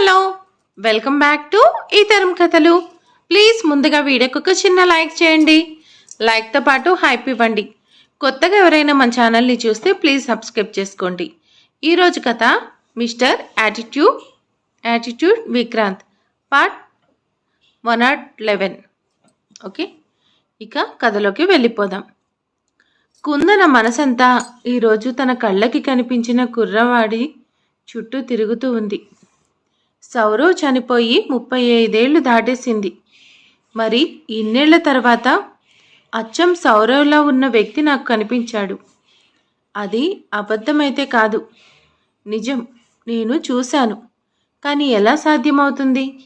Hello welcome back to ఈ తరం కథలు. ప్లీజ్ ముందుగా వీడియోకి ఒక చిన్న లైక్ చేయండి. లైక్తో పాటు హైప్ ఇవ్వండి. కొత్తగా ఎవరైనా మన ఛానల్ని చూస్తే ప్లీజ్ సబ్స్క్రైబ్ చేసుకోండి. ఈరోజు కథ mister attitude attitude Vikrant part one not eleven. Okay? ఇక కథలోకి వెళ్ళిపోదాం. కుందన మనసంతా ఈరోజు తన కళ్ళకి కనిపించిన కుర్రవాడి చుట్టూ తిరుగుతూ ఉంది. సౌరవ్ చనిపోయి ముప్పై ఐదేళ్ళు దాటేసింది. మరి ఇన్నేళ్ళ తర్వాత అచ్చం సౌరవ్లా ఉన్న వ్యక్తి నాకు కనిపించాడు. అది అబద్ధమైతే కాదు. నిజం నేను చూశాను. కానీ ఎలా సాధ్యమవుతుంది?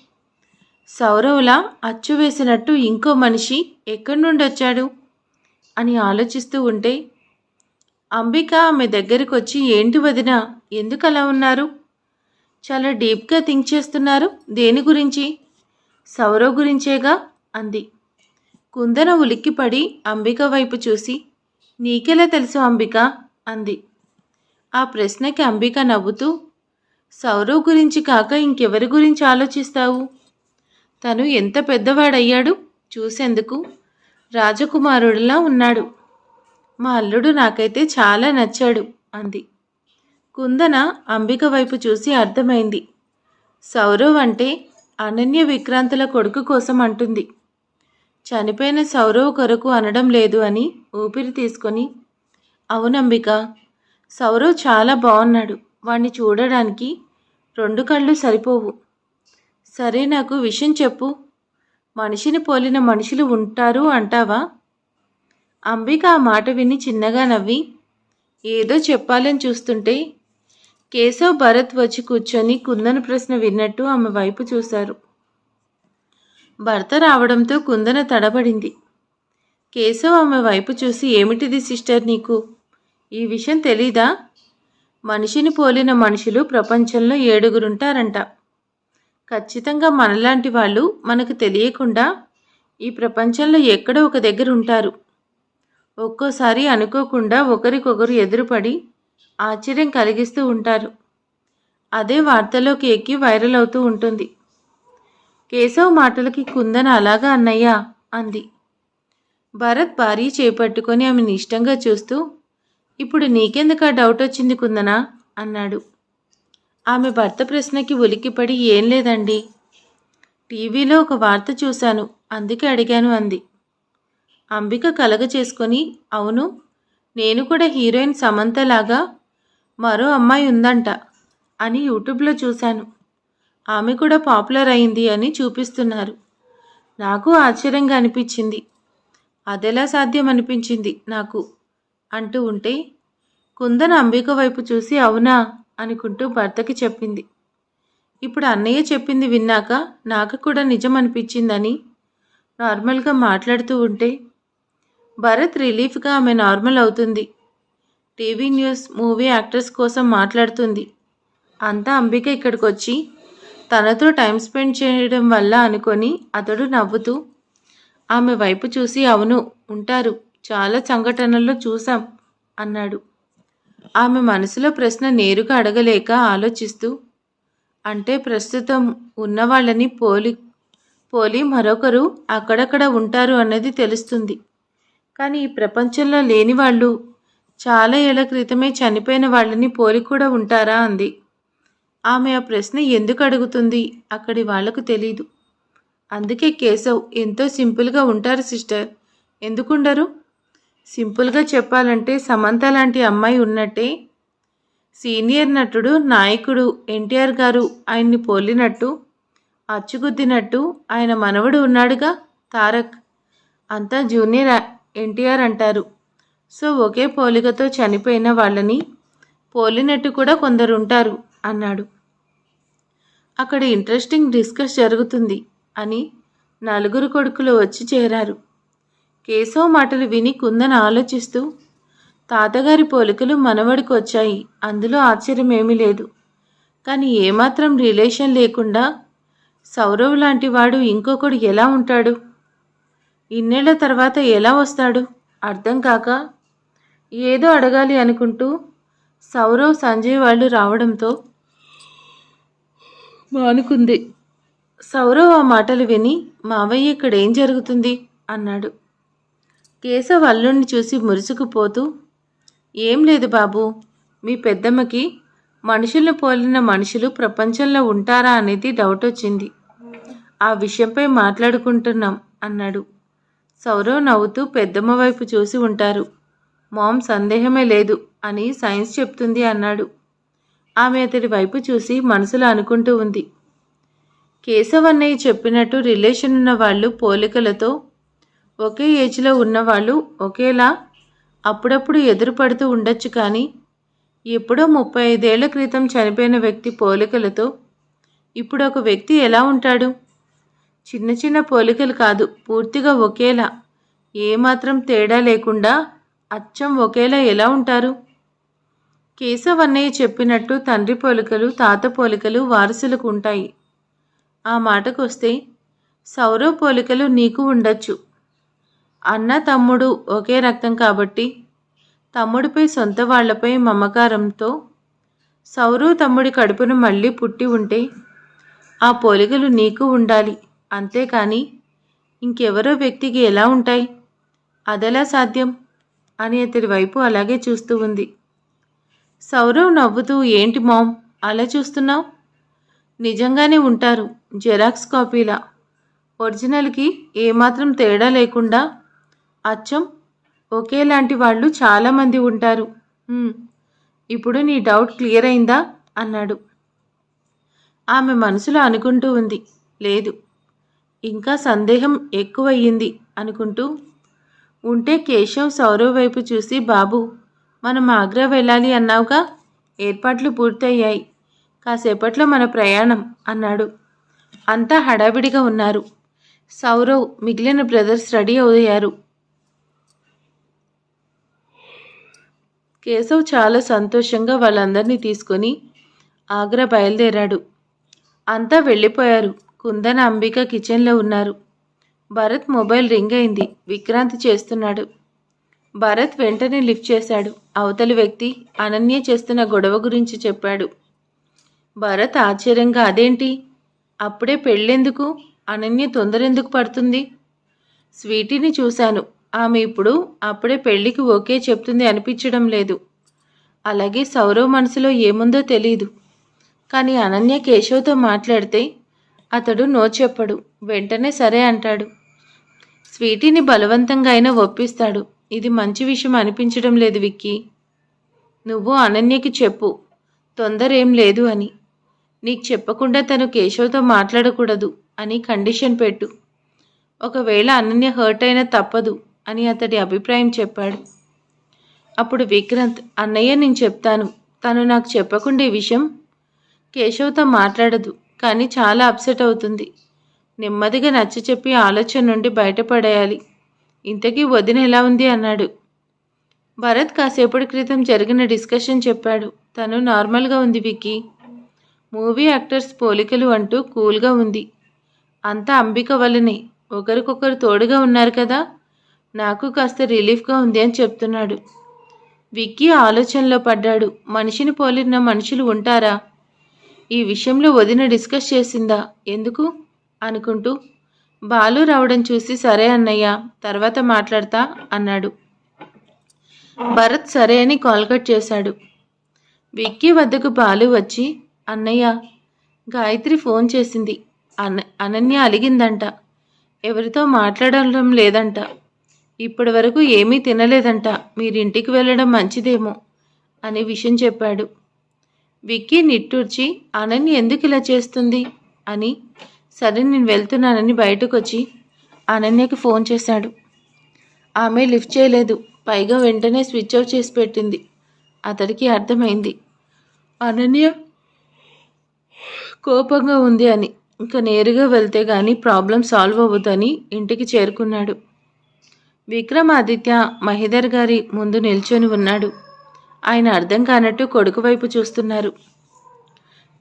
సౌరవ్లా అచ్చు వేసినట్టు ఇంకో మనిషి ఎక్కడి నుండి వచ్చాడు అని ఆలోచిస్తూ ఉంటే అంబిక ఆమె దగ్గరికి వచ్చి ఏంటి వదిన? ఎందుకు అలా ఉన్నారు? చాలా డీప్గా థింక్ చేస్తున్నారు. దేని గురించి? సౌరవ్ గురించేగా? అంది. కుందన ఉలిక్కిపడి అంబిక వైపు చూసి నీకెలా తెలుసు అంబిక? అంది. ఆ ప్రశ్నకి అంబిక నవ్వుతూ సౌరవ్ గురించి కాక ఇంకెవరి గురించి ఆలోచిస్తావు? తను ఎంత పెద్దవాడయ్యాడు? చూసేందుకు రాజకుమారుడిలా ఉన్నాడు. మా అల్లుడు నాకైతే చాలా నచ్చాడు అంది. కుందన అంబిక వైపు చూసి అర్థమైంది. సౌరవ్ అంటే అనన్య విక్రాంతుల కొడుకు కోసం అంటుంది. చనిపోయిన సౌరవ్ కొరకు అనడం లేదు అని ఊపిరి తీసుకొని అవునంబిక సౌరవ్ చాలా బాగున్నాడు వాణ్ణి చూడడానికి రెండు కళ్ళు సరిపోవు. సరే నాకు విషయం చెప్పు. మనిషిని పోలిన మనుషులు ఉంటారు అంటావా? అంబిక ఆ మాట విని చిన్నగా నవ్వి ఏదో చెప్పాలని చూస్తుంటే కేశవ్ భరత్ వచ్చి కూర్చొని కుందన ప్రశ్న విన్నట్టు ఆమె వైపు చూశారు. భర్త రావడంతో కుందన తడబడింది. కేశవ్ ఆమె వైపు చూసి ఏమిటిది సిస్టర్ నీకు? ఈ విషయం తెలీదా? మనిషిని పోలిన మనుషులు ప్రపంచంలో ఏడుగురుంటారంట. ఖచ్చితంగా మనలాంటి వాళ్ళు మనకు తెలియకుండా ఈ ప్రపంచంలో ఎక్కడో ఒక దగ్గర ఉంటారు ఒక్కోసారి అనుకోకుండా ఒకరికొకరు ఎదురుపడి ఆశ్చర్యం కలిగిస్తూ ఉంటారు. అదే వార్తలోకి ఎక్కి వైరల్ అవుతూ ఉంటుంది. కేశవ్ మాటలకి కుందన అలాగా అన్నయ్యా అంది. భరత్ భారీ చేపట్టుకొని ఆమెను ఇష్టంగా చూస్తూ ఇప్పుడు నీకెందుకు ఆ డౌట్ వచ్చింది కుందనా? అన్నాడు. ఆమె భర్త ప్రశ్నకి ఉలిక్కిపడి ఏం లేదండి. టీవీలో ఒక వార్త చూశాను అందుకే అడిగాను అంది. అంబిక కలగ చేసుకొని అవును నేను కూడా హీరోయిన్ సమంతలాగా మరో అమ్మాయి ఉందంట అని యూట్యూబ్లో చూశాను. ఆమె కూడా పాపులర్ అయింది అని చూపిస్తున్నారు. నాకు ఆశ్చర్యంగా అనిపించింది. అదెలా సాధ్యం అనిపించింది నాకు అంటూ ఉంటే కుందన అంబిక వైపు చూసి అవునా అనుకుంటూ భర్తకి చెప్పింది. ఇప్పుడు అన్నయ్య చెప్పింది విన్నాక నాకు కూడా నిజం అనిపించిందని నార్మల్గా మాట్లాడుతూ ఉంటే భరత్ రిలీఫ్గా ఆమె నార్మల్ అవుతుంది. టీవీ న్యూస్ మూవీ యాక్టర్స్ కోసం మాట్లాడుతుంది. అంతా అంబిక ఇక్కడికి వచ్చి తనతో టైం స్పెండ్ చేయడం వల్ల అనుకొని అతడు నవ్వుతూ ఆమె వైపు చూసి అవును ఉంటారు చాలా సంఘటనల్లో చూసాం అన్నాడు. ఆమె మనసులో ప్రశ్న నేరుగా అడగలేక ఆలోచిస్తూ అంటే ప్రస్తుతం ఉన్నవాళ్ళని పోలి పోలి మరొకరు అక్కడక్కడ ఉంటారు అన్నది తెలుస్తుంది. కానీ ఈ ప్రపంచంలో లేని వాళ్ళు చాలా ఏళ్ళ క్రితమే చనిపోయిన వాళ్ళని పోలి కూడా ఉంటారా అంది. ఆమె ఆ ప్రశ్న ఎందుకు అడుగుతుంది? అక్కడి వాళ్ళకు తెలీదు. అందుకే కేశవ్ ఎంతో సింపుల్గా ఉంటారు సిస్టర్. ఎందుకుండరు? సింపుల్గా చెప్పాలంటే సమంత లాంటి అమ్మాయి ఉన్నట్టే. సీనియర్ నటుడు నాయకుడు ఎన్టీఆర్ గారు ఆయన్ని పోలినట్టు అచ్చుగుద్దినట్టు ఆయన మనవడు ఉన్నాడుగా తారక్. అంతా జూనియర్ ఎన్టీఆర్ అంటారు. సో ఒకే పోలికతో చనిపోయిన వాళ్ళని పోలినట్టు కూడా కొందరు ఉంటారు అన్నాడు. అక్కడ ఇంట్రెస్టింగ్ డిస్కస్ జరుగుతుంది అని నలుగురు కొడుకులు వచ్చి చేరారు. కేశవ్ మాటలు విని కుందని ఆలోచిస్తూ తాతగారి పోలికలు మనవడికి వచ్చాయి అందులో ఆశ్చర్యం ఏమీ లేదు. కానీ ఏమాత్రం రిలేషన్ లేకుండా సౌరవ్ లాంటి వాడు ఇంకొకడు ఎలా ఉంటాడు? ఇన్నేళ్ళ తర్వాత ఎలా వస్తాడు? అర్థం కాక ఏదో అడగాలి అనుకుంటూ సౌరవ్ సంజయ్ వాళ్ళు రావడంతో మానుకుంది. సౌరవ్ ఆ మాటలు విని మావయ్య ఇక్కడ ఏం జరుగుతుంది? అన్నాడు. కేశవ్ అల్లుణ్ణి చూసి మురుసుకుపోతూ ఏం లేదు బాబు మీ పెద్దమ్మకి మనుషులను పోలిన మనుషులు ప్రపంచంలో ఉంటారా? అనేది డౌట్ వచ్చింది. ఆ విషయంపై మాట్లాడుకుంటున్నాం అన్నాడు. సౌరవ్ నవ్వుతూ పెద్దమ్మ వైపు చూసి ఉంటారు. మామ్ సందేహమే లేదు అని సైన్స్ చెప్తుంది అన్నాడు. ఆమె అతడి వైపు చూసి మనసులో అనుకుంటూ ఉంది. కేశవ్ అన్నయ్య చెప్పినట్టు రిలేషన్ ఉన్న వాళ్ళు పోలికలతో ఒకే ఏజ్లో ఉన్నవాళ్ళు ఒకేలా అప్పుడప్పుడు ఎదురుపడుతూ ఉండొచ్చు కానీ ఎప్పుడో ముప్పై ఐదేళ్ళ క్రితం చనిపోయిన వ్యక్తి పోలికలతో ఇప్పుడు ఒక వ్యక్తి ఎలా ఉంటాడు? చిన్న చిన్న పోలికలు కాదు పూర్తిగా ఒకేలా. ఏమాత్రం తేడా లేకుండా అచ్చం ఒకేలా ఎలా ఉంటారు? కేశవ్ అన్నయ్య చెప్పినట్టు తండ్రి పోలికలు తాత పోలికలు వారసులకు ఉంటాయి. ఆ మాటకొస్తే సౌరవ్ పోలికలు నీకు ఉండొచ్చు. అన్న తమ్ముడు ఒకే రక్తం కాబట్టి తమ్ముడిపై సొంత వాళ్ళపై మమకారంతో సౌరవ్ తమ్ముడి కడుపును మళ్ళీ పుట్టి ఉంటే ఆ పోలికలు నీకు ఉండాలి. అంతేకాని ఇంకెవరో వ్యక్తికి ఎలా ఉంటాయి? అదెలా సాధ్యం? అని అతడి వైపు అలాగే చూస్తూ ఉంది. సౌరవ్ నవ్వుతూ ఏంటి మామ్ అలా చూస్తున్నావు? నిజంగానే ఉంటారు జెరాక్స్ కాపీలా. ఒరిజినల్కి ఏమాత్రం తేడా లేకుండా అచ్చం ఒకేలాంటి వాళ్ళు చాలామంది ఉంటారు. ఇప్పుడు నీ డౌట్ క్లియర్ అయిందా? అన్నాడు. ఆమె మనసులో అనుకుంటూ ఉంది. లేదు ఇంకా సందేహం ఎక్కువయ్యింది అనుకుంటూ ఉంటే కేశవ్ సౌరవ్ వైపు చూసి బాబు మనం ఆగ్రా వెళ్ళాలి అన్నావుగా? ఏర్పాట్లు పూర్తయ్యాయి. కాసేపట్లో మన ప్రయాణం అన్నాడు. అంతా హడావిడిగా ఉన్నారు. సౌరవ్ మిగిలిన బ్రదర్స్ రెడీ అయ్యారు. కేశవ్ చాలా సంతోషంగా వాళ్ళందరినీ తీసుకొని ఆగ్రా బయలుదేరాడు. అంతా వెళ్ళిపోయారు. కుందన అంబిక కిచెన్లో ఉన్నారు. భరత్ మొబైల్ రింగ్ అయింది. విక్రాంతి చేస్తున్నాడు. భరత్ వెంటనే లిఫ్ట్ చేశాడు. అవతలి వ్యక్తి అనన్య చేస్తున్న గొడవ గురించి చెప్పాడు. భరత్ ఆశ్చర్యంగా అదేంటి? అప్పుడే పెళ్ళెందుకు? అనన్య తొందరెందుకు పడుతుంది? స్వీటీని చూశాను. ఆమె ఇప్పుడు అప్పుడే పెళ్ళికి ఓకే చెప్తుంది అనిపించడం లేదు. అలాగే సౌరవ్ మనసులో ఏముందో తెలియదు కానీ అనన్య కేశవ్తో మాట్లాడితే అతడు నో చెప్పడు. వెంటనే సరే అంటాడు. స్వీటీని బలవంతంగా అయినా ఒప్పిస్తాడు. ఇది మంచి విషయం అనిపించడం లేదు విక్కీ. నువ్వు అనన్యకి చెప్పు. తొందర ఏం లేదు అని. నీకు చెప్పకుండా తను కేశవ్తో మాట్లాడకూడదు అని కండిషన్ పెట్టు. ఒకవేళ అనన్య హర్ట్ అయినా తప్పదు అని అతడి అభిప్రాయం చెప్పాడు. అప్పుడు విక్రాంత్ అన్నయ్య నేను చెప్తాను. తను నాకు చెప్పకుండా ఈ విషయం కేశవ్తో మాట్లాడదు. కానీ చాలా అప్సెట్ అవుతుంది. నెమ్మదిగా నచ్చ చెప్పి ఆలోచన నుండి బయటపడేయాలి. ఇంతకీ వదిన ఎలా ఉంది అన్నాడు. భరత్ కాసేపటి క్రితం జరిగిన డిస్కషన్ చెప్పాడు. తను నార్మల్గా ఉంది విక్కీ. మూవీ యాక్టర్స్ పోలికలు అంటూ కూల్గా ఉంది. అంతా అంబిక వల్లనే. ఒకరికొకరు తోడుగా ఉన్నారు కదా. నాకు కాస్త రిలీఫ్గా ఉంది అని చెప్తున్నాడు. విక్కీ ఆలోచనలో పడ్డాడు. మనిషిని పోలిన మనుషులు ఉంటారా? ఈ విషయంలో వదిన డిస్కస్ చేసిందా? ఎందుకు? అనుకుంటూ. బాలు రావడం చూసి సరే అన్నయ్య తర్వాత మాట్లాడతా అన్నాడు. భరత్ సరే అని కాల్ కట్ చేశాడు. విక్కీ వద్దకు బాలు వచ్చి అన్నయ్య గాయత్రి ఫోన్ చేసింది. అన అనన్య అలిగిందంట. ఎవరితో మాట్లాడడం లేదంట. ఇప్పటి వరకు ఏమీ తినలేదంట. మీరింటికి వెళ్ళడం మంచిదేమో అనే విషయం చెప్పాడు. విక్కీ నిట్టూర్చి అనన్య ఎందుకు ఇలా చేస్తుంది? అని సరే నేను వెళ్తున్నానని బయటకు వచ్చి అనన్యకి ఫోన్ చేశాడు. ఆమె లిఫ్ట్ చేయలేదు. పైగా వెంటనే స్విచ్ ఆఫ్ చేసి పెట్టింది. అతడికి అర్థమైంది. అనన్య కోపంగా ఉంది అని ఇంకా నేరుగా వెళ్తే కానీ ప్రాబ్లం సాల్వ్ అవ్వదని ఇంటికి చేరుకున్నాడు. విక్రమాదిత్య మహిదర్ గారి ముందు నిల్చొని ఉన్నాడు. ఆయన అర్థం కానట్టు కొడుకు వైపు చూస్తున్నారు.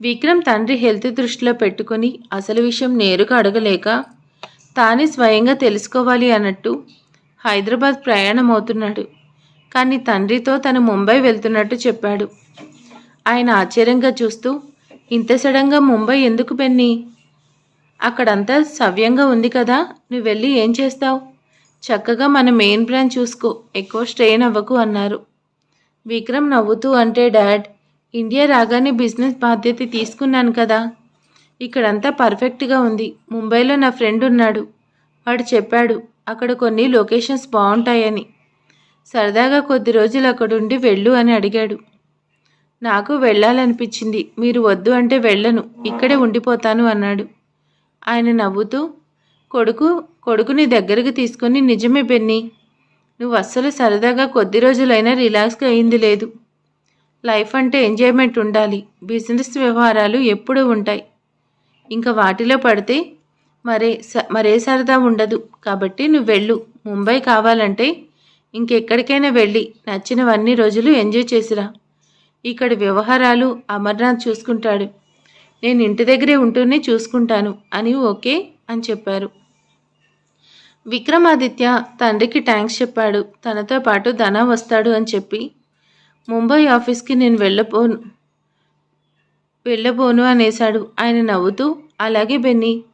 విక్రమ్ తండ్రి హెల్త్ దృష్టిలో పెట్టుకుని అసలు విషయం నేరుగా అడగలేక తానే స్వయంగా తెలుసుకోవాలి అన్నట్టు హైదరాబాద్ ప్రయాణం అవుతున్నాడు కానీ తండ్రితో తను ముంబై వెళ్తున్నట్టు చెప్పాడు. ఆయన ఆశ్చర్యంగా చూస్తూ ఇంత సడన్గా ముంబై ఎందుకు పెన్ని అక్కడంతా సవ్యంగా ఉంది కదా నువ్వు వెళ్ళి ఏం చేస్తావు? చక్కగా మన మెయిన్ బ్రాంచ్ చూసుకో ఎక్కువ స్ట్రెయిన్ అవ్వకు అన్నారు. విక్రమ్ నవ్వుతూ అంటే డాడ్ ఇండియా రాగానే బిజినెస్ బాధ్యత తీసుకున్నాను కదా. ఇక్కడంతా పర్ఫెక్ట్గా ఉంది. ముంబైలో నా ఫ్రెండ్ ఉన్నాడు. వాడు చెప్పాడు అక్కడ కొన్ని లొకేషన్స్ బాగుంటాయని. సరదాగా కొద్ది రోజులు అక్కడుండి వెళ్ళు అని అడిగాడు. నాకు వెళ్ళాలనిపించింది. మీరు వద్దు అంటే వెళ్ళను. ఇక్కడే ఉండిపోతాను అన్నాడు. ఆయన నవ్వుతూ కొడుకు కొడుకుని దగ్గరకు తీసుకొని నిజమే బెన్నీ. నువ్వు అస్సలు సరదాగా కొద్ది రోజులైనా రిలాక్స్గా అయింది లేదు. లైఫ్ అంటే ఎంజాయ్మెంట్ ఉండాలి. బిజినెస్ వ్యవహారాలు ఎప్పుడూ ఉంటాయి. ఇంకా వాటిలో పడితే మరే స మరే సరదా ఉండదు. కాబట్టి నువ్వు వెళ్ళు. ముంబై కావాలంటే ఇంకెక్కడికైనా వెళ్ళి నచ్చినవన్నీ రోజులు ఎంజాయ్ చేసిరా. ఇక్కడ వ్యవహారాలు అమర్నాథ్ చూసుకుంటాడు. నేను ఇంటి దగ్గరే ఉంటూనే చూసుకుంటాను అని ఓకే అని చెప్పారు. విక్రమాదిత్య తండ్రికి థ్యాంక్స్ చెప్పాడు. తనతో పాటు ధన వస్తాడు అని చెప్పి ముంబై ఆఫీస్కి నేను వెళ్ళబోను వెళ్ళబోను అనేశాడు. ఆయన నవ్వుతూ అలాగే బెన్నీ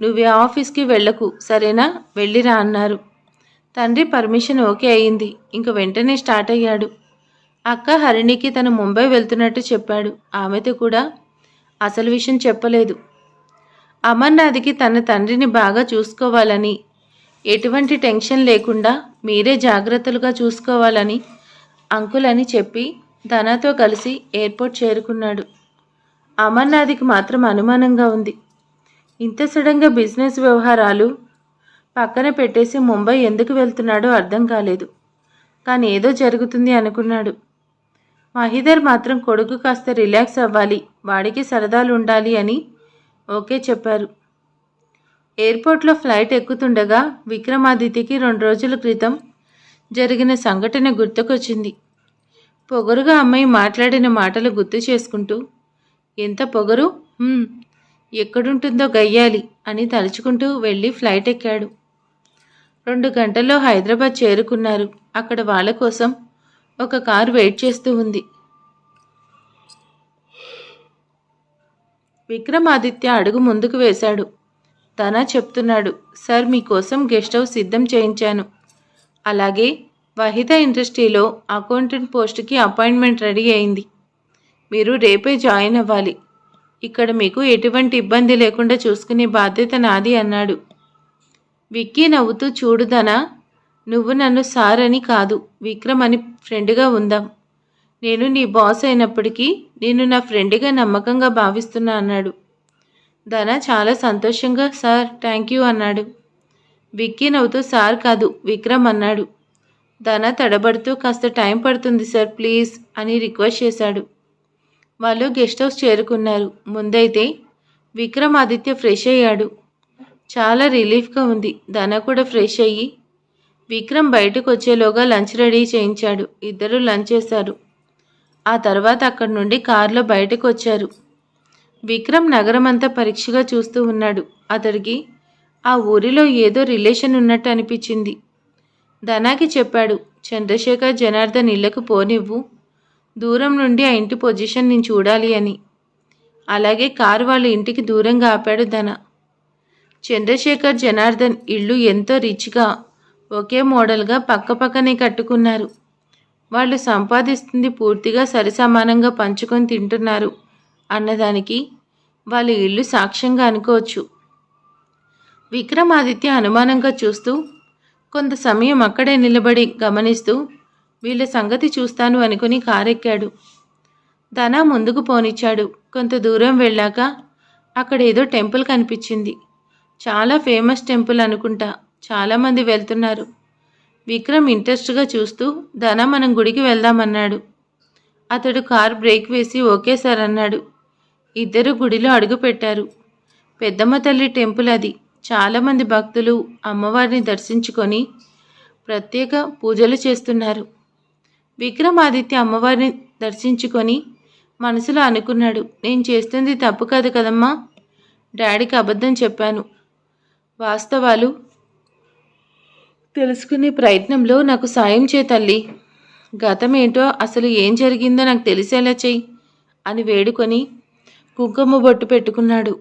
నువ్వు ఆఫీస్కి వెళ్ళకు సరేనా? వెళ్ళిరా అన్నారు. తండ్రి పర్మిషన్ ఓకే అయింది. ఇంక వెంటనే స్టార్ట్ అయ్యాడు. అక్క హరిణికి తను ముంబై వెళ్తున్నట్టు చెప్పాడు. ఆమెతో కూడా అసలు విషయం చెప్పలేదు. అమర్నాథ్కి తన తండ్రిని బాగా చూసుకోవాలని ఎటువంటి టెన్షన్ లేకుండా మీరే జాగ్రత్తలుగా చూసుకోవాలని అంకుల్ అని చెప్పి ధనాతో కలిసి ఎయిర్పోర్ట్ చేరుకున్నాడు. అమర్నాథ్కి మాత్రం అనుమానంగా ఉంది. ఇంత సడన్గా బిజినెస్ వ్యవహారాలు పక్కన పెట్టేసి ముంబై ఎందుకు వెళ్తున్నాడో అర్థం కాలేదు. కానీ ఏదో జరుగుతుంది అనుకున్నాడు. మహిదర్ మాత్రం కొడుకు కాస్త రిలాక్స్ అవ్వాలి వాడికి సరదాలు ఉండాలి అని ఓకే చెప్పారు. ఎయిర్పోర్ట్లో ఫ్లైట్ ఎక్కుతుండగా విక్రమాదిత్యకి రెండు రోజుల క్రితం జరిగిన సంఘటన గుర్తుకొచ్చింది. పొగరుగా అమ్మాయి మాట్లాడిన మాటలు గుర్తు చేసుకుంటూ ఎంత పొగరు? ఎక్కడుంటుందో గయ్యాలి అని తలుచుకుంటూ వెళ్ళి ఫ్లైట్ ఎక్కాడు. రెండు గంటల్లో హైదరాబాద్ చేరుకున్నారు. అక్కడ వాళ్ళ కోసం ఒక కారు వెయిట్ చేస్తూ ఉంది. విక్రమాదిత్య అడుగు ముందుకు వేశాడు. తన చెప్తున్నాడు సార్ మీకోసం గెస్ట్ హౌస్ సిద్ధం చేయించాను. అలాగే వహిత ఇండస్ట్రీలో అకౌంటెంట్ పోస్ట్కి అపాయింట్మెంట్ రెడీ అయింది. మీరు రేపే జాయిన్ అవ్వాలి. ఇక్కడ మీకు ఎటువంటి ఇబ్బంది లేకుండా చూసుకునే బాధ్యత నాది అన్నాడు. విక్కీ నవ్వుతూ చూడుదనా నువ్వు నన్ను సార్ అని కాదు విక్రమ్ అని ఫ్రెండ్గా ఉందాం. నేను నీ బాస్ అయినప్పటికీ నేను నా ఫ్రెండ్గా నమ్మకంగా భావిస్తున్నా అన్నాడు. ధన చాలా సంతోషంగా సార్ థ్యాంక్ యూ అన్నాడు. విక్కీ నవ్వుతూ సార్ కాదు విక్రమ్ అన్నాడు. ధన తడబడుతూ కాస్త టైం పడుతుంది సార్ ప్లీజ్ అని రిక్వెస్ట్ చేశాడు. వాళ్ళు గెస్ట్ హౌస్ చేరుకున్నారు. ముందైతే విక్రమ్ ఆదిత్య ఫ్రెష్ అయ్యాడు. చాలా రిలీఫ్గా ఉంది. ధన కూడా ఫ్రెష్ అయ్యి విక్రమ్ బయటకు వచ్చేలోగా లంచ్ రెడీ చేయించాడు. ఇద్దరు లంచ్ చేశారు. ఆ తర్వాత అక్కడి నుండి కారులో బయటకు వచ్చారు. విక్రమ్ నగరం అంతా పరీక్షగా చూస్తూ ఉన్నాడు. అతడికి ఆ ఊరిలో ఏదో రిలేషన్ ఉన్నట్టు అనిపించింది. ధనాకి చెప్పాడు చంద్రశేఖర్ జనార్దన్ ఇళ్ళకు పోనివ్వు. దూరం నుండి ఆ ఇంటి పొజిషన్ నేను చూడాలి అని. అలాగే కారు వాళ్ళ ఇంటికి దూరంగా ఆపాడు ధన. చంద్రశేఖర్ జనార్దన్ ఇళ్ళు ఎంతో రిచ్గా ఒకే మోడల్గా పక్కపక్కనే కట్టుకున్నారు. వాళ్ళు సంపాదిస్తుంది పూర్తిగా సరిసమానంగా పంచుకొని తింటున్నారు. అన్నదానికి వాళ్ళ ఇల్లు సాక్ష్యంగా అనుకోవచ్చు. విక్రమాదిత్య అనుమానంగా చూస్తూ కొంత సమయం అక్కడే నిలబడి గమనిస్తూ వీళ్ళ సంగతి చూస్తాను అనుకుని కారెక్కాడు. ధన ముందుకు పోనిచ్చాడు. కొంత దూరం వెళ్ళాక అక్కడ ఏదో టెంపుల్ కనిపించింది. చాలా ఫేమస్ టెంపుల్ అనుకుంటా. చాలామంది వెళ్తున్నారు. విక్రమ్ ఇంట్రెస్ట్గా చూస్తూ ధన మనం గుడికి వెళ్దామన్నాడు. అతడు కార్ బ్రేక్ వేసి ఓకే సార్ అన్నాడు. ఇద్దరు గుడిలో అడుగుపెట్టారు పెద్దమ్మ తల్లి టెంపుల్ అది. చాలామంది భక్తులు అమ్మవారిని దర్శించుకొని ప్రత్యేక పూజలు చేస్తున్నారు. విక్రమాదిత్య అమ్మవారిని దర్శించుకొని మనసులో అనుకున్నాడు నేను చేస్తుంది తప్పు కాదు కదమ్మా. డాడీకి అబద్ధం చెప్పాను. వాస్తవాలు తెలుసుకునే ప్రయత్నంలో నాకు సాయం చే తల్లి. గతం ఏంటో అసలు ఏం జరిగిందో నాకు తెలిసేలా చెయ్యి అని వేడుకొని కుంకుమ బొట్టు పెట్టుకున్నాడు.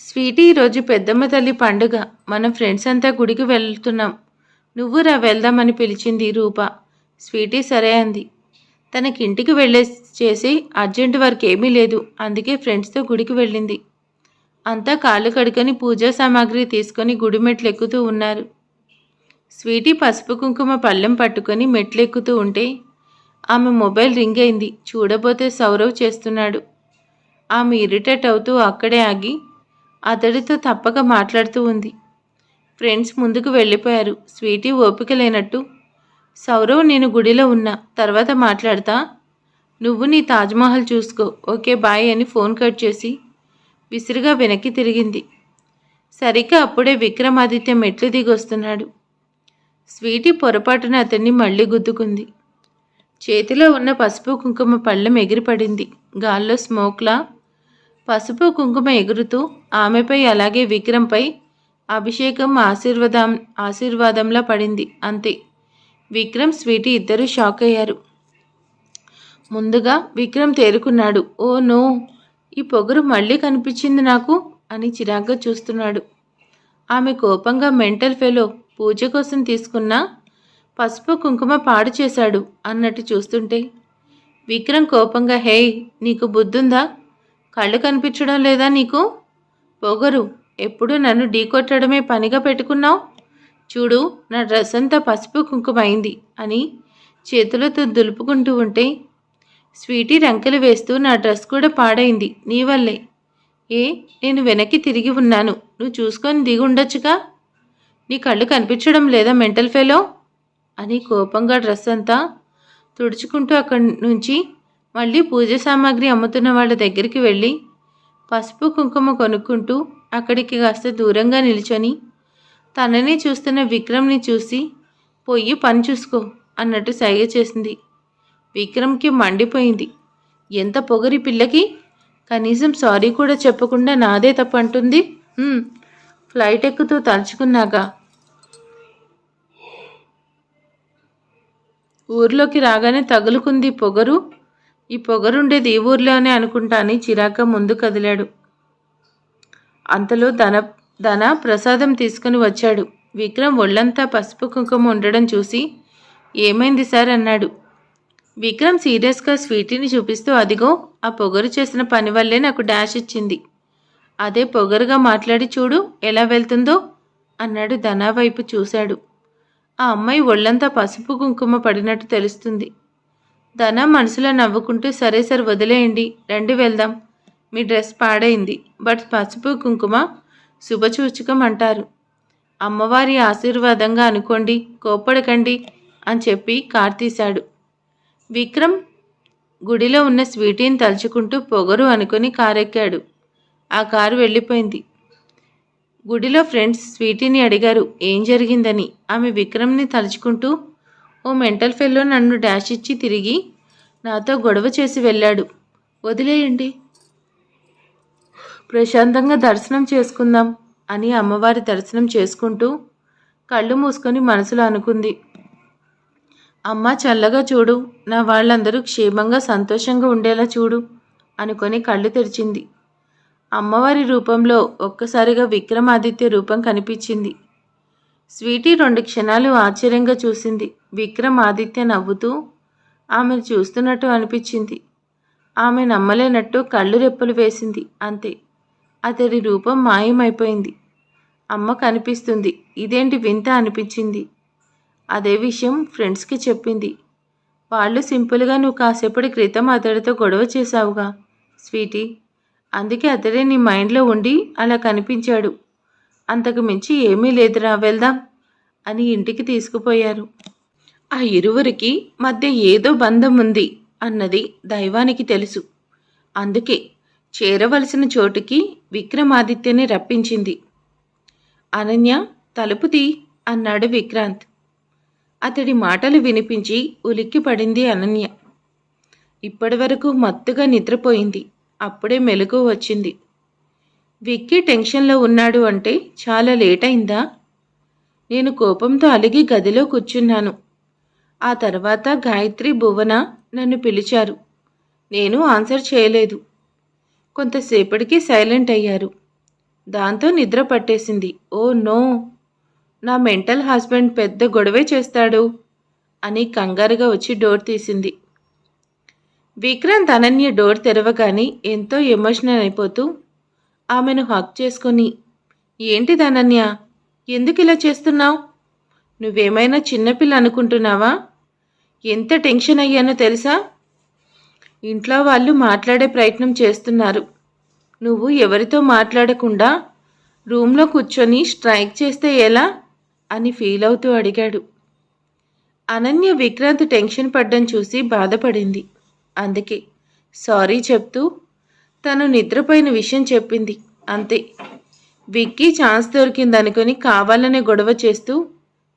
స్వీటీ ఈరోజు పెద్దమ్మ తల్లి పండుగ. మనం ఫ్రెండ్స్ అంతా గుడికి వెళ్తున్నాం. నువ్వు రా వెళ్దామని పిలిచింది రూప. స్వీటీ సరే అంది. తనకింటికి వెళ్ళే చేసి అర్జెంట్ వర్క్ ఏమీ లేదు. అందుకే ఫ్రెండ్స్తో గుడికి వెళ్ళింది. అంతా కాళ్ళు కడుకొని పూజా సామాగ్రి తీసుకొని గుడి మెట్లు ఎక్కుతూ ఉన్నారు. స్వీటీ పసుపు కుంకుమ పళ్ళెం పట్టుకొని మెట్లెక్కుతూ ఉంటే ఆమె మొబైల్ రింగ్ అయింది. చూడబోతే సౌరవ్ చేస్తున్నాడు. ఆమె ఇరిటేట్ అవుతూ అక్కడే ఆగి అతడితో తప్పక మాట్లాడుతూ ఉంది. ఫ్రెండ్స్ ముందుకు వెళ్ళిపోయారు. స్వీటీ ఓపిక లేనట్టు సౌరవ్ నేను గుడిలో ఉన్నా తర్వాత మాట్లాడతా. నువ్వు నీ తాజ్మహల్ చూసుకో ఓకే బాయ్ అని ఫోన్ కట్ చేసి విసిరిగా వెనక్కి తిరిగింది. సరిగ్గా అప్పుడే విక్రమాదిత్య మెట్లు దిగొస్తున్నాడు. స్వీటీ పొరపాటున అతన్ని మళ్ళీ గుద్దుకుంది. చేతిలో ఉన్న పసుపు కుంకుమ పళ్ళెం ఎగిరిపడింది. గాల్లో స్మోక్లా పసుపు కుంకుమ ఎగురుతూ ఆమెపై అలాగే విక్రమ్పై అభిషేకం ఆశీర్వాదం ఆశీర్వాదంలా పడింది. అంతే. విక్రమ్ స్వీటీ ఇద్దరూ షాక్ అయ్యారు. ముందుగా విక్రమ్ తేరుకున్నాడు. ఓ నో ఈ పొగరు మళ్ళీ కనిపించింది నాకు అని చిరాగ్గా చూస్తున్నాడు. ఆమె కోపంగా మెంటల్ ఫెలో పూజ కోసం తీసుకున్న పసుపు కుంకుమ పాడు చేశాడు అన్నట్టు చూస్తుంటే విక్రమ్ కోపంగా హే నీకు బుద్ధుందా? కళ్ళు కనిపించడం లేదా నీకు? పొగరు ఎప్పుడు నన్ను ఢీకొట్టడమే పనిగా పెట్టుకున్నావు? చూడు నా డ్రెస్ అంతా పసుపు కుంకుమైంది అని చేతులతో దులుపుకుంటూ ఉంటే స్వీటీ రంకెలు వేస్తూ నా డ్రెస్ కూడా పాడైంది నీ వల్లే. ఏ నేను వెనక్కి తిరిగి ఉన్నాను. నువ్వు చూసుకొని దిగి ఉండొచ్చుగా? నీ కళ్ళు కనిపించడం లేదా మెంటల్ ఫెలో అని కోపంగా డ్రెస్ అంతా తుడుచుకుంటూ అక్కడి నుంచి మళ్ళీ పూజ సామాగ్రి అమ్ముతున్న వాళ్ళ దగ్గరికి వెళ్ళి పసుపు కుంకుమ కొనుక్కుంటూ అక్కడికి కాస్త దూరంగా నిల్చొని తననే చూస్తున్న విక్రమ్ని చూసి పొయ్యి పని చూసుకో అన్నట్టు సైగ చేసింది. విక్రమ్కి మండిపోయింది. ఎంత పొగరి పిల్లకి? కనీసం సారీ కూడా చెప్పకుండా నాదే తప్పు అంటుంది? ఫ్లైట్ ఎక్కుతూ తలుచుకున్నాక. ఊర్లోకి రాగానే తగులుకుంది పొగరు. ఈ పొగరుండేది ఈ ఊర్లోనే అనుకుంటాని చిరాక ముందు కదిలాడు. అంతలో ధన ధన ప్రసాదం తీసుకుని వచ్చాడు. విక్రమ్ ఒళ్ళంతా పసుపు కుంకుమ ఉండడం చూసి ఏమైంది సార్? అన్నాడు. విక్రమ్ సీరియస్గా స్వీటీని చూపిస్తూ అదిగో ఆ పొగరు చేసిన పని వల్లే నాకు డాష్ ఇచ్చింది. అదే పొగరుగా మాట్లాడి చూడు ఎలా వెళ్తుందో అన్నాడు ధనా వైపు చూశాడు. ఆ అమ్మాయి ఒళ్ళంతా పసుపు కుంకుమ పడినట్టు తెలుస్తుంది. ధన మనసులో నవ్వుకుంటూ సరే సరే వదిలేయండి రండి వెళ్దాం. మీ డ్రెస్ పాడైంది. బట్ పసుపు కుంకుమ శుభసూచకం అంటారు. అమ్మవారి ఆశీర్వాదంగా అనుకోండి కోపడకండి అని చెప్పి కార్ తీశాడు. విక్రమ్ గుడిలో ఉన్న స్వీటీని తలుచుకుంటూ పొగరు అనుకుని కారెక్కాడు. ఆ కారు వెళ్ళిపోయింది. గుడిలో ఫ్రెండ్స్ స్వీటీని అడిగారు ఏం జరిగిందని? ఆమె విక్రమ్ని తలుచుకుంటూ ఓ మెంటల్ ఫెల్లో నన్ను డాష్ ఇచ్చి తిరిగి నాతో గొడవ చేసి వెళ్ళాడు. వదిలేయండి. ప్రశాంతంగా దర్శనం చేసుకుందాం అని అమ్మవారి దర్శనం చేసుకుంటూ కళ్ళు మూసుకొని మనసులో అనుకుంది. అమ్మ చల్లగా చూడు. నా వాళ్ళందరూ క్షేమంగా సంతోషంగా ఉండేలా చూడు అనుకొని కళ్ళు తెరిచింది. అమ్మవారి రూపంలో ఒక్కసారిగా విక్రమాదిత్య రూపం కనిపించింది. స్వీటీ రెండు క్షణాలు ఆశ్చర్యంగా చూసింది. విక్రమ్ ఆదిత్య నవ్వుతూ ఆమెను చూస్తున్నట్టు అనిపించింది. ఆమె నమ్మలేనట్టు కళ్ళు రెప్పలు వేసింది అంతే. అతడి రూపం మాయమైపోయింది. అమ్మ కనిపిస్తుంది. ఇదేంటి వింత అనిపించింది. అదే విషయం ఫ్రెండ్స్కి చెప్పింది. వాళ్ళు సింపుల్గా నువ్వు కాసేపటి క్రితం అతడితో గొడవ చేశావుగా స్వీటీ. అందుకే అతడే నీ మైండ్లో ఉండి అలా కనిపించాడు. అంతకు మించి ఏమీ లేదురా వెళ్దాం అని ఇంటికి తీసుకుపోయారు. ఆ ఇరువురికి మధ్య ఏదో బంధం ఉంది అన్నది దైవానికి తెలుసు. అందుకే చేరవలసిన చోటుకి విక్రమాదిత్యని రప్పించింది. అనన్య తలుపు తీ అన్నాడు విక్రాంత్. అతడి మాటలు వినిపించి ఉలిక్కి పడింది అనన్య. ఇప్పటివరకు మత్తుగా నిద్రపోయింది. అప్పుడే మెలకు వచ్చింది. విక్కీ టెన్షన్లో ఉన్నాడు అంటే చాలా లేట్ అయిందా? నేను కోపంతో అలిగి గదిలో కూర్చున్నాను. ఆ తర్వాత గాయత్రి భువన నన్ను పిలిచారు. నేను ఆన్సర్ చేయలేదు. కొంతసేపటికి సైలెంట్ అయ్యారు. దాంతో నిద్ర పట్టేసింది. Oh no! నా మెంటల్ హస్బెండ్ పెద్ద గొడవే చేస్తాడు అని కంగారుగా వచ్చి డోర్ తీసింది. విక్రాంత్ అనన్య డోర్ తెరవగానే ఎంతో ఎమోషనల్ అయిపోతూ ఆమెను హక్ చేసుకొని ఏంటిది అనన్య? ఎందుకు ఇలా చేస్తున్నావు? నువ్వేమైనా చిన్నపిల్ల అనుకుంటున్నావా? ఎంత టెన్షన్ అయ్యానో తెలుసా? ఇంట్లో వాళ్ళు మాట్లాడే ప్రయత్నం చేస్తున్నారు. నువ్వు ఎవరితో మాట్లాడకుండా రూమ్లో కూర్చొని స్ట్రైక్ చేస్తే ఎలా? అని ఫీల్ అవుతూ అడిగాడు. అనన్య విక్రాంత్ టెన్షన్ పడ్డం చూసి బాధపడింది. అందుకే సారీ చెప్తూ తను నిద్రపోయిన విషయం చెప్పింది. అంతే. విక్కీ ఛాన్స్ దొరికిందనుకొని కావాలనే గొడవ చేస్తూ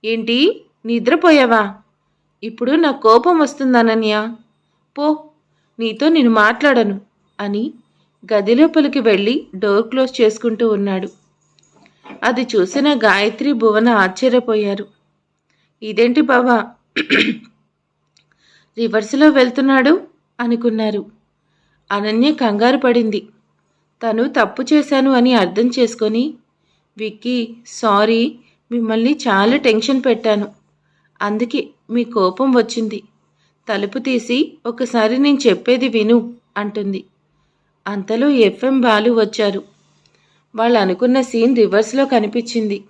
ఏంటి? నిద్రపోయావా? ఇప్పుడు నా కోపం వస్తుంది అనన్య. పో నీతో నేను మాట్లాడను అని గది లోపలికి వెళ్ళి డోర్ క్లోజ్ చేసుకుంటూ ఉన్నాడు. అది చూసిన గాయత్రి భువన ఆశ్చర్యపోయారు. ఇదేంటి బావా? రివర్స్లో వెళ్తున్నాడు అనుకున్నారు. అనన్య కంగారు పడింది. తను తప్పు చేశాను అని అర్థం చేసుకొని విక్కీ సారీ మిమ్మల్ని చాలా టెన్షన్ పెట్టాను. అందుకే మీ కోపం వచ్చింది. తలుపు తీసి ఒకసారి నేను చెప్పేది విను అంటుంది. అంతలో ఎఫ్ఎం బాలు వచ్చారు. వాళ్ళు అనుకున్న సీన్ రివర్స్లో కనిపించింది.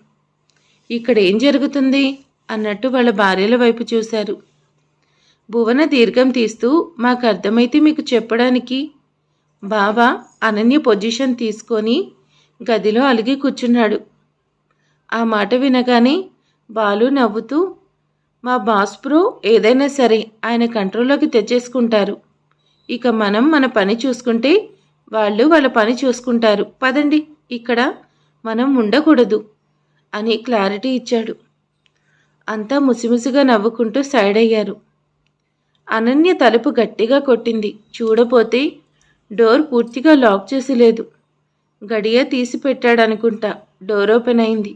ఇక్కడ ఏం జరుగుతుంది అన్నట్టు వాళ్ళ భార్యల వైపు చూశారు. భువన దీర్ఘం తీస్తూ మాకు అర్థమైతే మీకు చెప్పడానికి. బావా అనన్య పొజిషన్ తీసుకొని గదిలో అలిగి కూర్చున్నాడు. ఆ మాట వినగానే బాలు నవ్వుతూ మా బాస్ ప్రో ఏదైనా సరే ఆయన కంట్రోల్లోకి తెచ్చేసుకుంటారు. ఇక మనం మన పని చూసుకుంటే వాళ్ళు వాళ్ళ పని చూసుకుంటారు. పదండి ఇక్కడ మనం ఉండకూడదు అని క్లారిటీ ఇచ్చాడు. అంతా ముసిముసిగా నవ్వుకుంటూ సైడ్ అయ్యారు. అనన్య తలుపు గట్టిగా కొట్టింది. చూడపోతే డోర్ పూర్తిగా లాక్ చేసి లేదు గడియ తీసి పెట్టాడనుకుంటా డోర్ ఓపెన్ అయింది.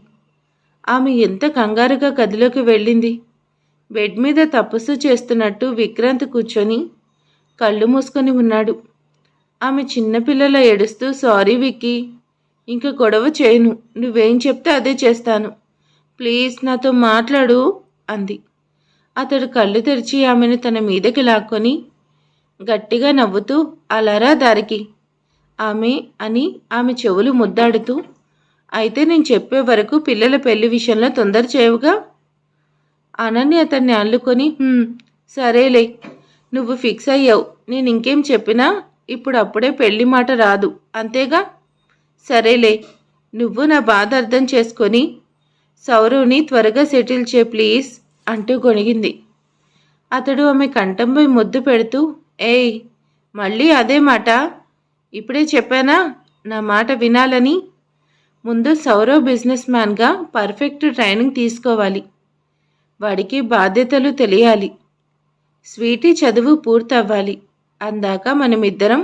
ఆమె ఎంత కంగారుగా గదిలోకి వెళ్ళింది. బెడ్ మీద తపస్సు చేస్తున్నట్టు విక్రాంత్ కూర్చొని కళ్ళు మూసుకొని ఉన్నాడు. ఆమె చిన్నపిల్లల ఏడుస్తూ సారీ విక్కీ ఇంక గొడవ చేయను. నువ్వేం చెప్తే అదే చేస్తాను. ప్లీజ్ నాతో మాట్లాడు అంది. అతడు కళ్ళు తెరిచి ఆమెను తన మీదకి లాక్కొని గట్టిగా నవ్వుతూ అలారా దారికి. ఆమె అని ఆమె చెవులు ముద్దాడుతూ అయితే నేను చెప్పే వరకు పిల్లల పెళ్ళి విషయంలో తొందర చేయవుగా? అనన్య అతన్ని అల్లుకొని సరేలే నువ్వు ఫిక్స్ అయ్యావు. నేను ఇంకేం చెప్పినా ఇప్పుడు అప్పుడే పెళ్ళి మాట రాదు. అంతేగా? సరేలే నువ్వు నా బాధ అర్థం చేసుకొని సౌరవ్ని త్వరగా సెటిల్ చే ప్లీజ్ అంటూ గొణిగింది. అతడు ఆమె కంఠంపై ముద్దు పెడుతూ ఏయ్ మళ్ళీ అదే మాట? ఇప్పుడే చెప్పానా? నా మాట వినాలని? ముందు సౌరవ్ బిజినెస్ మ్యాన్గా పర్ఫెక్ట్ ట్రైనింగ్ తీసుకోవాలి. వాడికి బాధ్యతలు తెలియాలి. స్వీటీ చదువు పూర్తవ్వాలి. అందాక మనమిద్దరం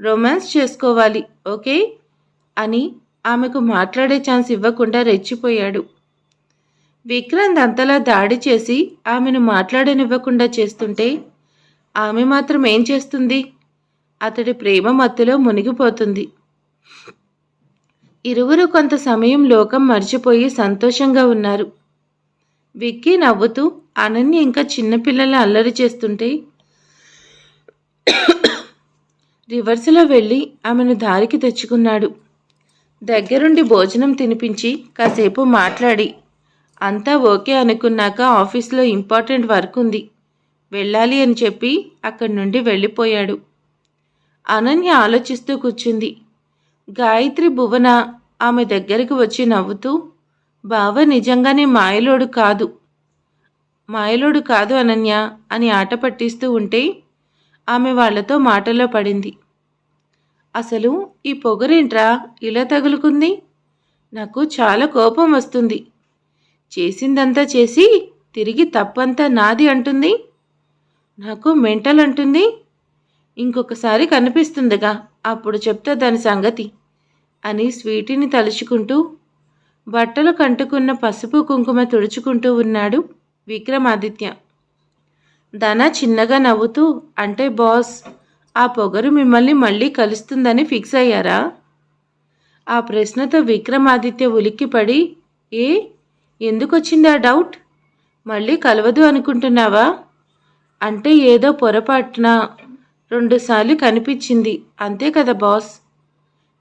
రొమాన్స్ చేసుకోవాలి ఓకే? అని ఆమెకు మాట్లాడే ఛాన్స్ ఇవ్వకుండా రెచ్చిపోయాడు. విక్రాంత్ అంతలా దాడి చేసి ఆమెను మాట్లాడనివ్వకుండా చేస్తుంటే ఆమె మాత్రం ఏం చేస్తుంది? అతడి ప్రేమ మత్తులో మునిగిపోతుంది. ఇరువురు కొంత సమయం లోకం మర్చిపోయి సంతోషంగా ఉన్నారు. విక్కీ నవ్వుతూ అనన్య ఇంకా చిన్నపిల్లల అల్లరి చేస్తుంటే? రివర్స్లో వెళ్ళి ఆమెను దారికి తెచ్చుకున్నాడు. దగ్గరుండి భోజనం తినిపించి కాసేపు మాట్లాడి. అంతా ఓకే అనుకున్నాక ఆఫీస్లో ఇంపార్టెంట్ వర్క్ ఉంది. వెళ్ళాలి అని చెప్పి అక్కడి నుండి వెళ్ళిపోయాడు. అనన్య ఆలోచిస్తూ కూర్చుంది. గాయత్రి భువన ఆమె దగ్గరికి వచ్చి నవ్వుతూ బావ నిజంగానే మాయలోడు కాదు. మాయలోడు కాదు అనన్య అని ఆట పట్టిస్తూ ఉంటే ఆమె వాళ్ళతో మాటలో పడింది. అసలు ఈ పొగరేంట్రా? ఇలా తగులుకుంది? నాకు చాలా కోపం వస్తుంది. చేసిందంతా చేసి తిరిగి తప్పంతా నాది అంటుంది? నాకు మెంటల్ అంటుంది? ఇంకొకసారి కనిపిస్తుందిగా అప్పుడు చెప్తా దాని సంగతి అని స్వీటీని తలుచుకుంటూ బట్టలు కంటుకున్న పసుపు కుంకుమ తుడుచుకుంటూ ఉన్నాడు విక్రమాదిత్య. ధన చిన్నగా నవ్వుతూ అంటే బాస్ ఆ పొగరు మిమ్మల్ని మళ్ళీ కలుస్తుందని ఫిక్స్ అయ్యారా ఆ ప్రశ్నతో విక్రమాదిత్య ఉలిక్కిపడి ఏ ఎందుకొచ్చింది ఆ డౌట్? మళ్ళీ కలవదు అనుకుంటున్నావా? అంటే ఏదో పొరపాటున రెండుసార్లు కనిపించింది అంతే కదా బాస్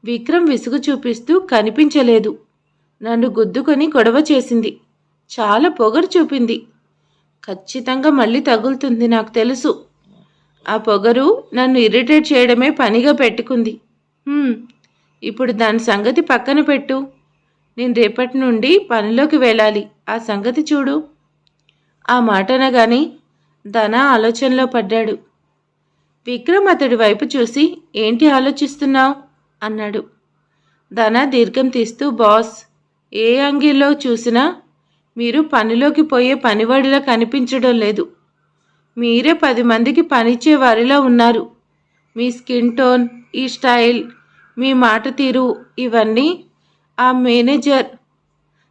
విక్రమ్ విసుగు చూపిస్తూ కనిపించలేదు. నన్ను గుద్దుకొని గొడవ చేసింది. చాలా పొగరు చూపింది. ఖచ్చితంగా మళ్ళీ తగులుతుంది నాకు తెలుసు. ఆ పొగరు నన్ను ఇరిటేట్ చేయడమే పనిగా పెట్టుకుంది. ఇప్పుడు దాని సంగతి పక్కన పెట్టు. నేను రేపటి నుండి పనిలోకి వెళ్ళాలి. ఆ సంగతి చూడు. ఆ మాటనగాని ధన ఆలోచనలో పడ్డాడు. విక్రమ్ అతడి వైపు చూసి ఏంటి ఆలోచిస్తున్నావు? అన్నాడు. ధన దీర్ఘం తీస్తూ బాస్ ఏ అంగిల్లో చూసినా మీరు పనిలోకి పోయే పనివాడిలా కనిపించడం లేదు. మీరే పది మందికి పనిచ్చే వారిలా ఉన్నారు. మీ స్కిన్ టోన్ ఈ స్టైల్ మీ మాట తీరు ఇవన్నీ ఆ మేనేజర్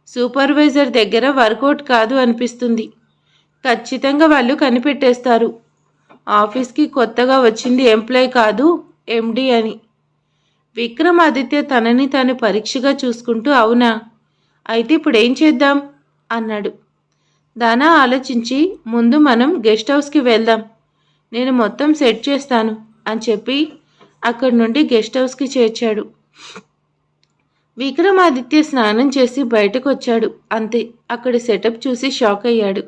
సూపర్వైజర్ దగ్గర వర్కౌట్ కాదు అనిపిస్తుంది. ఖచ్చితంగా వాళ్ళు కనిపెట్టేస్తారు. ఆఫీస్కి కొత్తగా వచ్చింది ఎంప్లాయ్ కాదు ఎండి అని. విక్రమాదిత్య తనని తాను పరీక్షగా చూసుకుంటూ అవునా? అయితే ఇప్పుడు ఏం చేద్దాం? అన్నాడు. దానా ఆలోచించి ముందు మనం గెస్ట్ హౌస్కి వెళ్దాం. నేను మొత్తం సెట్ చేస్తాను అని చెప్పి అక్కడి నుండి గెస్ట్ హౌస్కి చేర్చాడు. విక్రమాదిత్య స్నానం చేసి బయటకు వచ్చాడు అంతే అక్కడ సెటప్ చూసి షాక్ అయ్యాడు.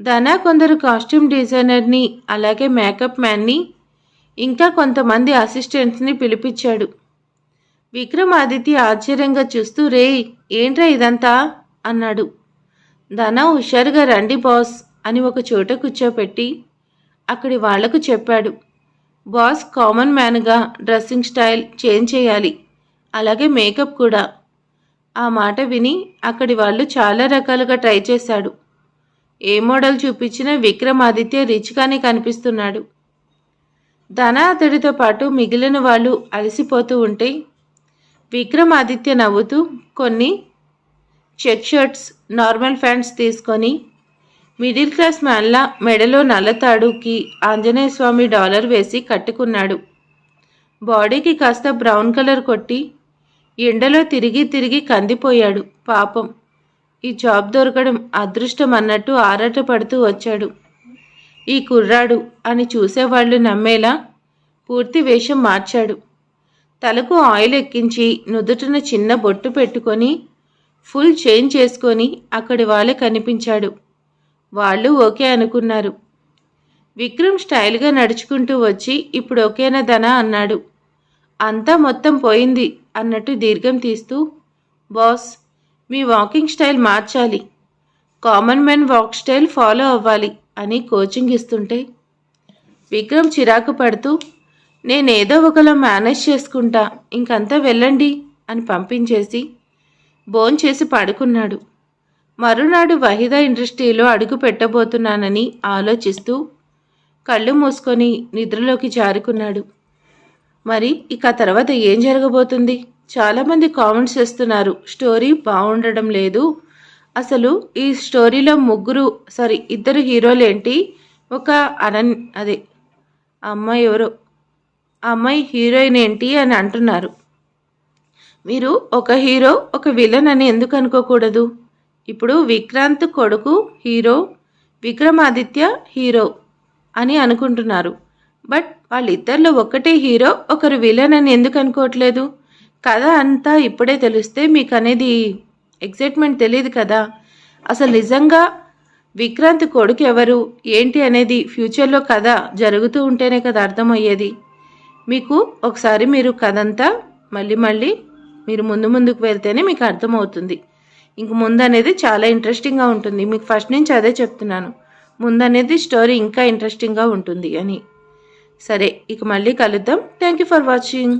ధనా కొందరు కాస్ట్యూమ్ డిజైనర్ని అలాగే మేకప్ మ్యాన్ని ఇంకా కొంతమంది అసిస్టెంట్స్ని పిలిపించాడు. విక్రమాదిత్య ఆశ్చర్యంగా చూస్తూ రే ఏంట్రా ఇదంతా? అన్నాడు. ధన హుషారుగా రండి బాస్ అని ఒక చోట కూర్చోపెట్టి అక్కడి వాళ్ళకు చెప్పాడు. బాస్ కామన్ మ్యాన్గా డ్రెస్సింగ్ స్టైల్ చేంజ్ చేయాలి. అలాగే మేకప్ కూడా. ఆ మాట విని అక్కడి వాళ్ళు చాలా రకాలుగా ట్రై చేశాడు. ఏ మోడల్ చూపించినా విక్రమాదిత్య రిచ్గానే కనిపిస్తున్నాడు. ధన అతడితో పాటు మిగిలిన వాళ్ళు అలసిపోతూ ఉంటే విక్రమాదిత్య నవ్వుతూ కొన్ని చెక్ షర్ట్స్ నార్మల్ ఫ్యాంట్స్ తీసుకొని మిడిల్ క్లాస్ మ్యాన్లా మెడలో నల్లతాడుకి ఆంజనేయ స్వామి డాలర్ వేసి కట్టుకున్నాడు. బాడీకి కాస్త బ్రౌన్ కలర్ కొట్టి ఎండలో తిరిగి తిరిగి కందిపోయాడు. పాపం ఈ జాబ్ దొరకడం అదృష్టం అన్నట్టు ఆరాటపడుతూ వచ్చాడు. ఈ కుర్రాడు అని చూసేవాళ్ళు నమ్మేలా పూర్తి వేషం మార్చాడు. తలకు ఆయిల్ ఎక్కించి నుదుటిన చిన్న బొట్టు పెట్టుకొని ఫుల్ చేంజ్ చేసుకొని అక్కడి వాళ్ళే కనిపించాడు. వాళ్ళు ఓకే అనుకున్నారు. విక్రమ్ స్టైల్గా నడుచుకుంటూ వచ్చి ఇప్పుడు ఓకేనా ధనా? అన్నాడు. అంతా మొత్తం పోయింది అన్నట్టు దీర్ఘం తీస్తూ బాస్ మీ వాకింగ్ స్టైల్ మార్చాలి. Common men walk style follow అవ్వాలి అని కోచింగ్ ఇస్తుంటే విక్రమ్ చిరాకు పడుతూ నేనేదో ఒకలా మేనేజ్ చేసుకుంటా ఇంకంతా వెళ్ళండి అని పంపించేసి భోంచేసి పడుకున్నాడు. మరునాడు వహిదా ఇండస్ట్రీలో అడుగు పెట్టబోతున్నానని ఆలోచిస్తూ కళ్ళు మూసుకొని నిద్రలోకి జారుకున్నాడు. మరి ఇక తర్వాత ఏం జరగబోతుంది? చాలామంది కామెంట్స్ చేస్తున్నారు స్టోరీ బాగుండడం లేదు. అసలు ఈ స్టోరీలో ముగ్గురు సారీ ఇద్దరు హీరోలు ఏంటి ఒక అనన్ అదే అమ్మాయి ఎవరో ఆ అమ్మాయి హీరోయిన్ ఏంటి అని అంటున్నారు. మీరు ఒక హీరో ఒక విలన్ అని ఎందుకు అనుకోకూడదు? ఇప్పుడు విక్రాంత్ కొడుకు హీరో విక్రమాదిత్య హీరో అని అనుకుంటున్నారు. బట్ వాళ్ళిద్దరిలో ఒక్కటే హీరో ఒకరు విలన్ అని ఎందుకు అనుకోవట్లేదు? కథ అంతా ఇప్పుడే తెలిస్తే మీకు అనేది ఎగ్జైట్మెంట్ తెలియదు కదా? అసలు నిజంగా విక్రాంత్ కొడుకు ఎవరు? ఏంటి అనేది ఫ్యూచర్లో కథ జరుగుతూ ఉంటేనే కదా అర్థమయ్యేది. మీకు ఒకసారి మీరు కథ అంతా మళ్ళీ మళ్ళీ మీరు ముందు ముందుకు వెళ్తేనే మీకు అర్థమవుతుంది. ఇంక ముందు అనేది చాలా ఇంట్రెస్టింగ్గా ఉంటుంది. మీకు ఫస్ట్ నుంచి అదే చెప్తున్నాను. ముందు అనేది స్టోరీ ఇంకా ఇంట్రెస్టింగ్గా ఉంటుంది అని. సరే ఇక మళ్ళీ కలుద్దాం. Thank you for watching